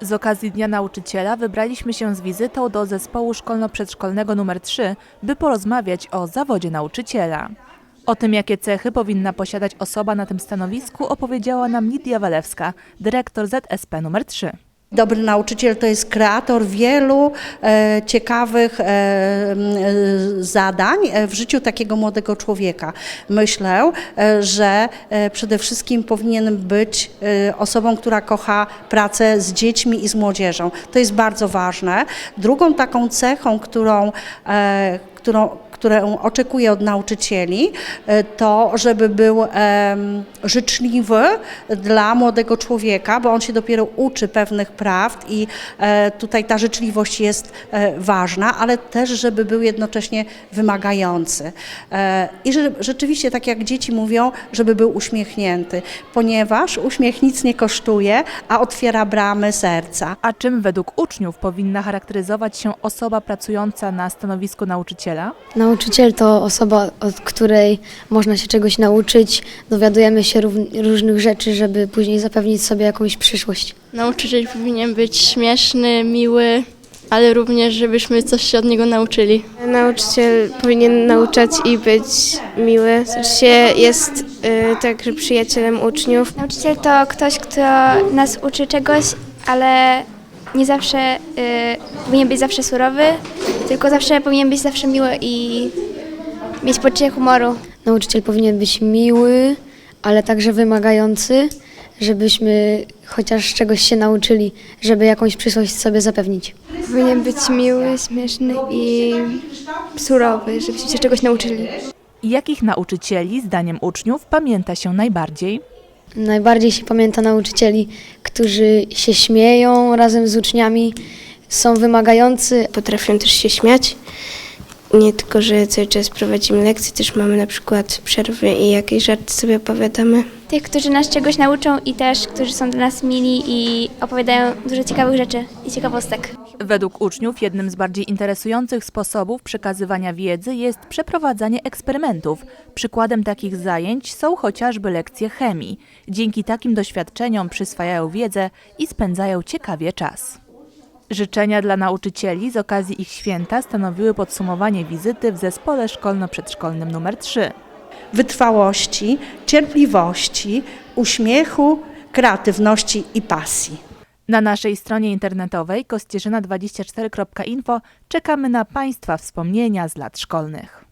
Z okazji Dnia Nauczyciela wybraliśmy się z wizytą do zespołu szkolno-przedszkolnego nr 3, by porozmawiać o zawodzie nauczyciela. O tym, jakie cechy powinna posiadać osoba na tym stanowisku, opowiedziała nam Lidia Walewska, dyrektor ZSP nr 3. Dobry nauczyciel to jest kreator wielu e, ciekawych e, e, zadań e, w życiu takiego młodego człowieka. Myślę, e, że e, przede wszystkim powinien być e, osobą, która kocha pracę z dziećmi i z młodzieżą. To jest bardzo ważne. Drugą taką cechą, którą, e, którą którą oczekuję od nauczycieli, e, to żeby był życzliwy dla młodego człowieka, bo on się dopiero uczy pewnych prawd i e, tutaj ta życzliwość jest e, ważna, ale też, żeby był jednocześnie wymagający. I że rzeczywiście, tak jak dzieci mówią, żeby był uśmiechnięty, ponieważ uśmiech nic nie kosztuje, a otwiera bramy serca. A czym według uczniów powinna charakteryzować się osoba pracująca na stanowisku nauczyciela? Nauczyciel to osoba, od której można się czegoś nauczyć, dowiadujemy się rów- różnych rzeczy, żeby później zapewnić sobie jakąś przyszłość. Nauczyciel powinien być śmieszny, miły, ale również, żebyśmy coś się od niego nauczyli. Nauczyciel powinien nauczać i być miły. Znaczy się jest y, także przyjacielem uczniów. Nauczyciel to ktoś, kto nas uczy czegoś, ale nie zawsze y, powinien być zawsze surowy, tylko zawsze powinien być zawsze miły i mieć poczucie humoru. Nauczyciel powinien być miły, ale także wymagający, żebyśmy chociaż czegoś się nauczyli, żeby jakąś przyszłość sobie zapewnić. Powinien być miły, śmieszny i surowy, żebyśmy się czegoś nauczyli. Jakich nauczycieli, zdaniem uczniów, pamięta się najbardziej? Najbardziej się pamięta nauczycieli, którzy się śmieją razem z uczniami, są wymagający, Potrafią też się śmiać. Nie tylko, że cały czas prowadzimy lekcje, też mamy na przykład przerwy i jakieś żarty sobie opowiadamy. Tych, którzy nas czegoś nauczą i też, którzy są dla nas mili i opowiadają dużo ciekawych rzeczy i ciekawostek. Według uczniów jednym z bardziej interesujących sposobów przekazywania wiedzy jest przeprowadzanie eksperymentów. Przykładem takich zajęć są chociażby lekcje chemii. Dzięki takim doświadczeniom przyswajają wiedzę i spędzają ciekawie czas. Życzenia dla nauczycieli z okazji ich święta stanowiły podsumowanie wizyty w zespole szkolno-przedszkolnym nr 3. Wytrwałości, cierpliwości, uśmiechu, kreatywności i pasji. Na naszej stronie internetowej kościerzyna24.info czekamy na Państwa wspomnienia z lat szkolnych.